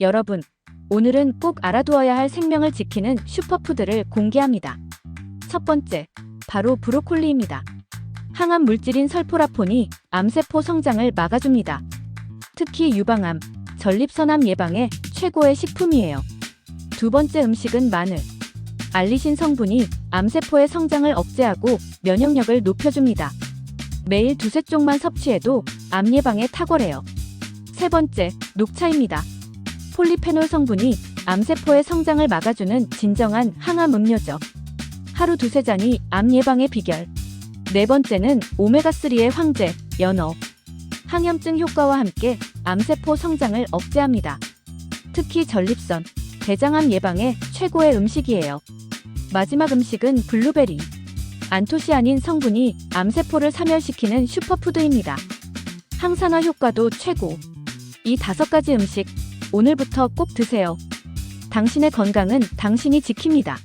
여러분, 오늘은 꼭 알아두어야 할 생명을 지키는 슈퍼푸드를 공개합니다. 첫 번째, 바로 브로콜리입니다. 항암 물질인 설포라폰이 암세포 성장을 막아줍니다. 특히 유방암, 전립선암 예방에 최고의 식품이에요. 두 번째 음식은 마늘. 알리신 성분이 암세포의 성장을 억제하고 면역력을 높여줍니다. 매일 두세 쪽만 섭취해도 암 예방에 탁월해요. 세 번째, 녹차입니다. 폴리페놀 성분이 암세포의 성장을 막아주는 진정한 항암 음료죠. 하루 두세 잔이 암 예방의 비결. 네 번째는 오메가3의 황제, 연어. 항염증 효과와 함께 암세포 성장을 억제합니다. 특히 전립선, 대장암 예방에 최고의 음식이에요. 마지막 음식은 블루베리. 안토시아닌 성분이 암세포를 사멸시키는 슈퍼푸드입니다. 항산화 효과도 최고. 이 다섯 가지 음식 오늘부터 꼭 드세요. 당신의 건강은 당신이 지킵니다.